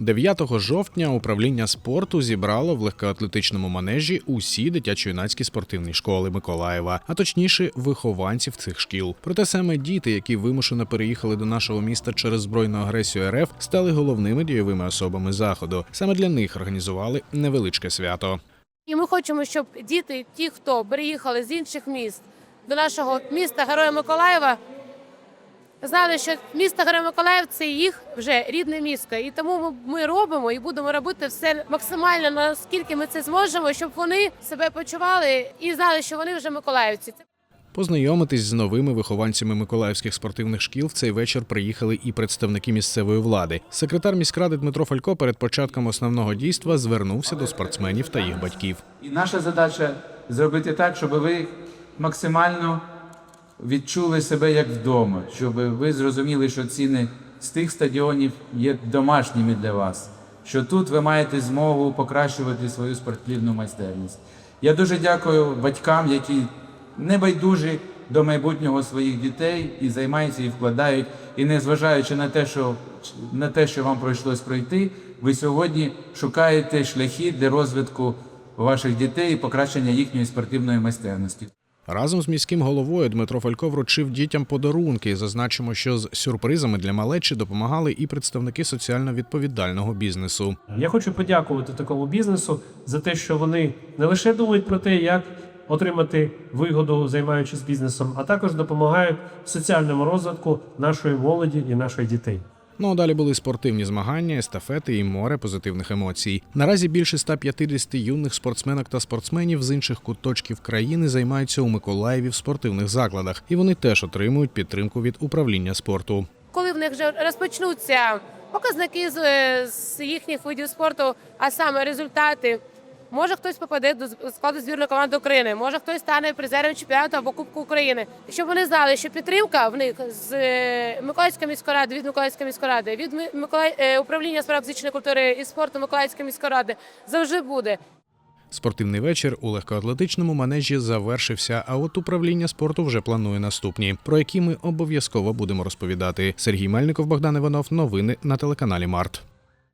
9 жовтня управління спорту зібрало в легкоатлетичному манежі усі дитячо-юнацькі спортивні школи Миколаєва, а точніше, вихованців цих шкіл. Проте саме діти, які вимушено переїхали до нашого міста через збройну агресію РФ, стали головними дієвими особами заходу. Саме для них організували невеличке свято. І ми хочемо, щоб діти, ті, хто переїхали з інших міст до нашого міста Героя Миколаєва, знали, що місто Героя це їх вже рідне місто. І тому ми- ми робимо і будемо робити все максимально наскільки ми це зможемо, щоб вони себе почували і знали, що вони вже миколаївці. Це Познайомитись з новими вихованцями миколаївських спортивних шкіл в цей вечір приїхали і представники місцевої влади. Секретар міськради Дмитро Фалько перед початком основного дійства звернувся до спортсменів та їх батьків. І наша задача зробити так, щоб ви максимально відчули себе як вдома, щоб ви зрозуміли, що ціни з тих стадіонів є домашніми для вас, що тут ви маєте змогу покращувати свою спортивну майстерність. Я дуже дякую батькам, які не байдужі до майбутнього своїх дітей і займаються і вкладають. І незважаючи на те, що на те, що вам прийшлось пройти, ви сьогодні шукаєте шляхи для розвитку ваших дітей і покращення їхньої спортивної майстерності. Разом з міським головою Дмитро Фалько вручив дітям подарунки. Зазначимо, що з сюрпризами для малечі допомагали і представники соціально відповідального бізнесу. Я хочу подякувати такому бізнесу за те, що вони не лише думають про те, як отримати вигоду, займаючись бізнесом, а також допомагають соціальному розвитку нашої молоді і наших дітей. Ну а далі були спортивні змагання, естафети і море позитивних емоцій. Наразі більше 150 юних спортсменок та спортсменів з інших куточків країни займаються у Миколаєві в спортивних закладах, і вони теж отримують підтримку від управління спорту. коли в них вже розпочнуться показники з, е, їхніх видів спорту, а саме результати. Може хтось попаде до складу збірної команди України, може хтось стане призером чемпіонату або Кубку України. Щоб вони знали, що підтримка в них з е, Миколаївської міської ради, від Миколаївської міської ради, від Ми- Миколаїв е, управління справ фізичної культури і спорту Миколаївської міської ради завжди буде. Спортивний вечір у легкоатлетичному манежі завершився. А от управління спорту вже планує наступні, про які ми обов'язково будемо розповідати. Сергій Мельников, Богдан Іванов. Новини на телеканалі Март.